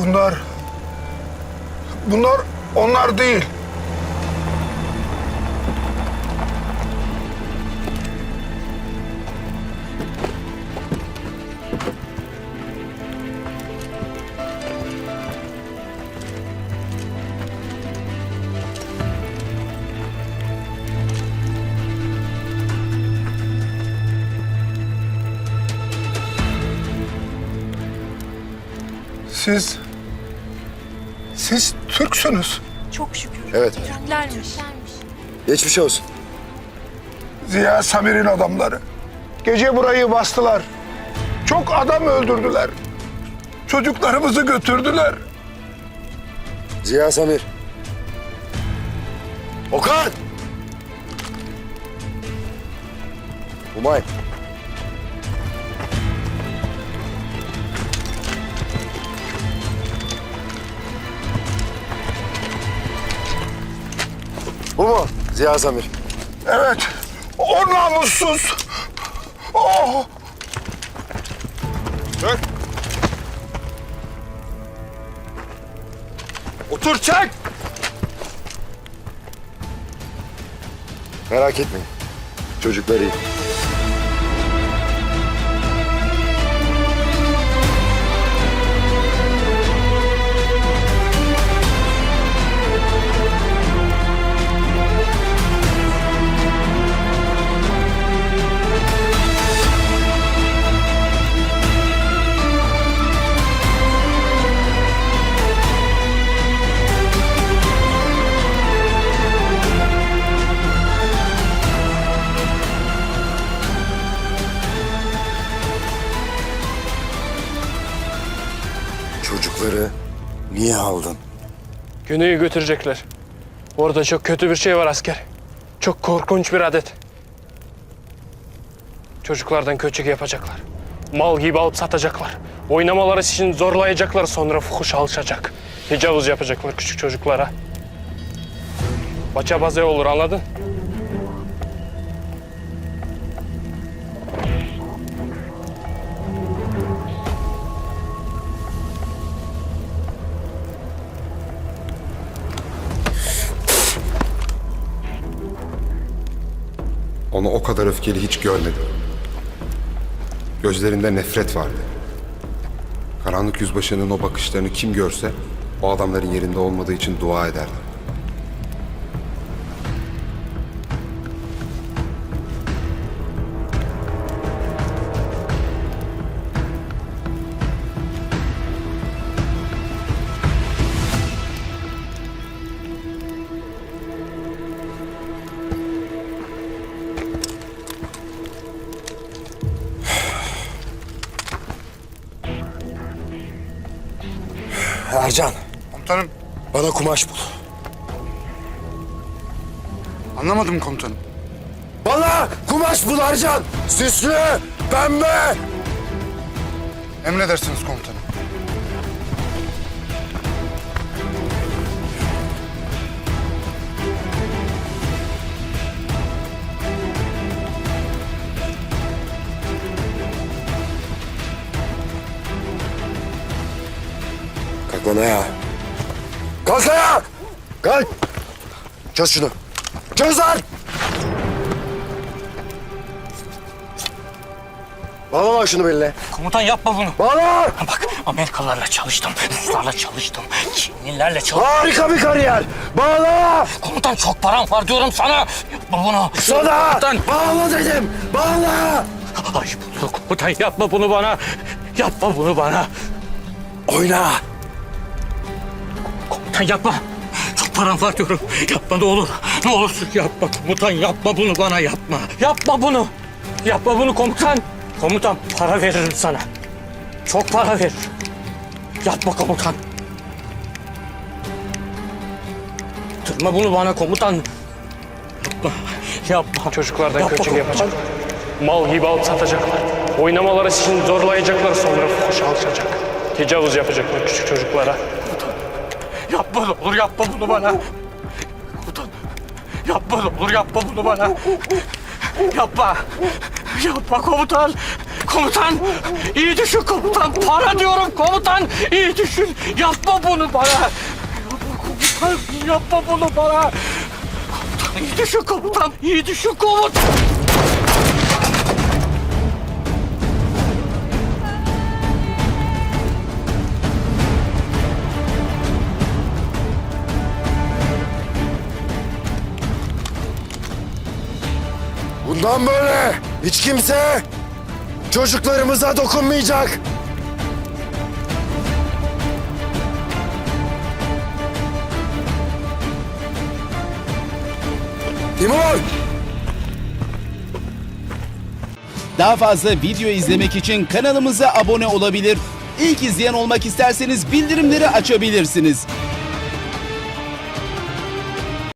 Bunlar... Bunlar onlar değil. Siz... Siz Türksünüz. Çok şükür. Evet. Türklermiş. Geçmiş olsun. Ziya Samir'in adamları. Gece burayı bastılar. Çok adam öldürdüler. Çocuklarımızı götürdüler. Ziya Samir. Okan! Umay. Ziya Samir? Evet, o namussuz. Oh, Dön. Otur çek! Merak etmeyin. Çocuklar iyi. Çocukları niye aldın? Güney'i götürecekler. Orada çok kötü bir şey var asker. Çok korkunç bir adet. Çocuklardan köçük yapacaklar. Mal gibi alıp satacaklar. Oynamaları için zorlayacaklar sonra fuhuş alışacak. Tecavüz yapacaklar küçük çocuklara. Baça baze olur anladın? Onu o kadar öfkeli hiç görmedim. Gözlerinde nefret vardı. Karanlık yüzbaşının o bakışlarını kim görse o adamların yerinde olmadığı için dua ederdi. Ercan, komutanım. bana kumaş bul. Anlamadım komutanım. Bana kumaş bul Ercan! Süslü, pembe! Emredersiniz komutanım. Kalk lan ayağa. Kalk ayağa! Kalk! Çöz şunu. Çöz lan! Bağla lan şunu beline. Komutan yapma bunu. Bağla! Bak Amerikalılarla çalıştım, Ruslarla çalıştım, Çinlilerle çalıştım. Harika bir kariyer. Bağla! Komutan çok param var diyorum sana. Yapma bunu. Sana! Komutan. Bağla dedim! Bağla! Ay bunu komutan yapma bunu bana. Yapma bunu bana. Oyna! Komutan yapma. Çok param var diyorum. Yapma ne olur. Ne olursun yapma komutan yapma bunu bana yapma. Yapma bunu. Yapma bunu komutan. Komutan para veririm sana. Çok para veririm. Yapma komutan. Yaptırma bunu bana komutan. Yapma. Yapma. Çocuklardan Yapma komutan. yapacaklar. Mal gibi alıp satacaklar. Oynamaları için zorlayacaklar sonra fuhuş alışacak. Tecavüz yapacaklar küçük çocuklara. Yapma ne olur yapma bunu bana. Komutan. Yapma ne olur yapma bunu bana. Yapma. Yapma komutan. Komutan iyi düşün komutan. Para diyorum komutan. iyi düşün. Yapma bunu bana. Yapma komutan. Yapma bunu bana. Komutan iyi düşün komutan. İyi düşün komutan. Bundan böyle hiç kimse çocuklarımıza dokunmayacak. Timur! Daha fazla video izlemek için kanalımıza abone olabilir. İlk izleyen olmak isterseniz bildirimleri açabilirsiniz.